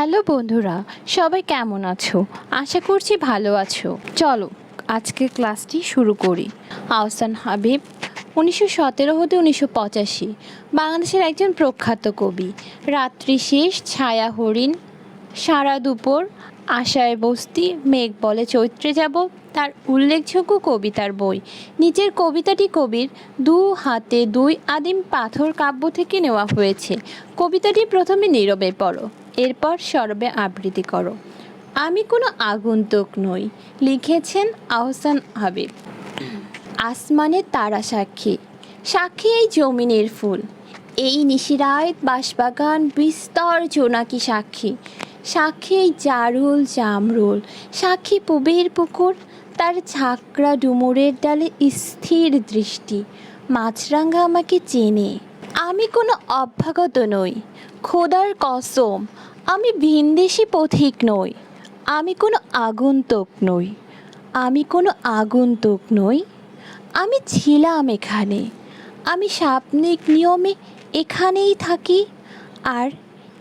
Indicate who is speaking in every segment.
Speaker 1: Hello বন্ধুরা, সবাই কেমন আছো? আশা করছি ভালো আছো। চলো আজকে ক্লাসটি শুরু করি। আহসান হাবিব, উনিশশো সতেরো হতে উনিশশো পঁচাশি, বাংলাদেশের একজন প্রখ্যাত কবি। রাত্রি শেষ, ছায়া হরিণ, সারা দুপুর, আশায় বস্তি, মেঘ বলে চৈত্রে যাব, তার উল্লেখযোগ্য কবিতার বই। নিচের কবিতাটি কবির দু হাতে দুই আদিম পাথর কাব্য থেকে নেওয়া হয়েছে। কবিতাটি প্রথমে নীরবে পড়ো। এরপর সরবে আবৃত্তি করো। আমি কোনো আগন্তুক নই, লিখেছেন আহসান হাবিব। আসমানের তারা সাক্ষী সাক্ষী এই জমিনের ফুল। এই নিশিরায় বাঁশবাগান, বিস্তর জোনাকি সাক্ষী। সাক্ষী জারুল জামরুল, সাক্ষী পুবের পুকুর। তার ঝাঁকড়া ডুমুরের ডালে স্থির দৃষ্টি মাছরাঙ্গা আমাকে চেনে। আমি কোনো অভ্যাগত নই, খোদার কসম আমি ভিনদেশি পথিক নই, আমি কোনো আগন্তুক নই, আমি কোনো আগন্তুক নই, আমি ছিলাম এখানে, আমি সাপনিক নিয়মে এখানেই থাকি, আর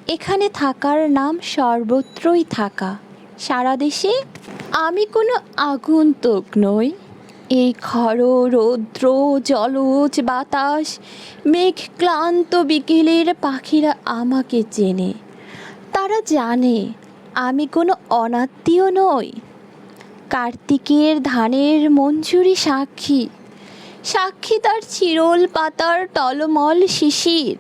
Speaker 1: এখানে থাকার নাম সর্বত্রই থাকা। সারা দেশে আমি কোনো আগন্তুক নই, এই খর রৌদ্র, জলজ বাতাস, মেঘ ক্লান্ত বিকেলের পাখিরা আমাকে চেনে। তারা জানে, আমি কোনো অনাত্মীয় নই। কার্তিকের ধানের মঞ্জুরি সাক্ষী। সাক্ষী তার চিরল পাতার টলমল শিশির।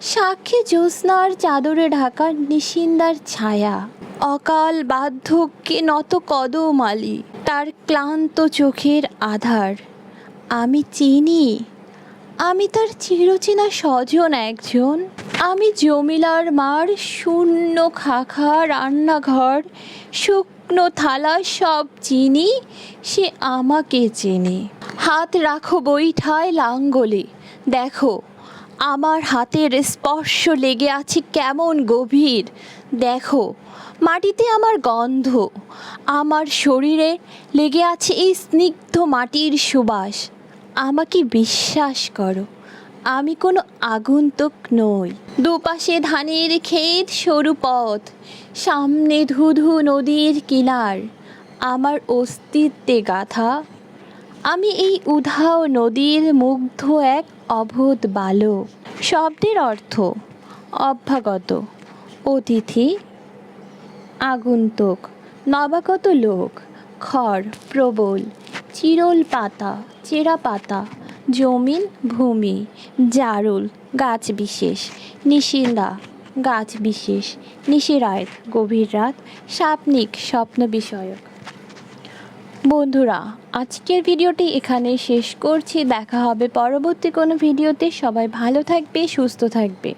Speaker 1: সাক্ষী জ্যোৎস্নার চাদরে ঢাকা নিশিন্দার ছায়া। অকাল বার্ধক্যে নত কদমালি তার ক্লান্ত চোখের আধার। আমি চিনি আমি তার চিরচেনা স্বজন একজন। আমি জমিলার মার শূন্য খাখা, রান্নাঘর, শুকনো থালা, সব চিনি, সে আমাকে চেনে। হাত রাখো বৈঠায় লাঙ্গলে। দেখো, আমার হাতের স্পর্শ লেগে আছে কেমন গভীর। দেখো, মাটিতে আমার গন্ধ। আমার শরীরে লেগে আছে এই স্নিগ্ধ মাটির সুবাস। আমাকে বিশ্বাস করো, আমি কোনো আগন্তুক নই। দুপাশে ধানের ক্ষেত, সরু পথ, সামনে ধুধু নদীর কিনার, আমার অস্তিত্বে গাথা। আমি এই উধাও নদীর মুগ্ধ এক অভূত বালক। শব্দের অর্থ, অভ্যাগত, অতিথি, আগন্তুক, নবাগত লোক, খড়, প্রবল, চিরল পাতা। চেরা পাতা, জমিন, ভূমি, জারুল, গাছ বিশেষ, নিশিন্দা, গাছ বিশেষ, নিশিরায়, গভীর রাত সাপনিক স্বপ্ন বিষয়ক। বন্ধুরা, আজকের ভিডিওটি এখানে শেষ করছি। দেখা হবে পরবর্তী কোনো ভিডিওতে। সবাই ভালো থাকবে, সুস্থ থাকবে।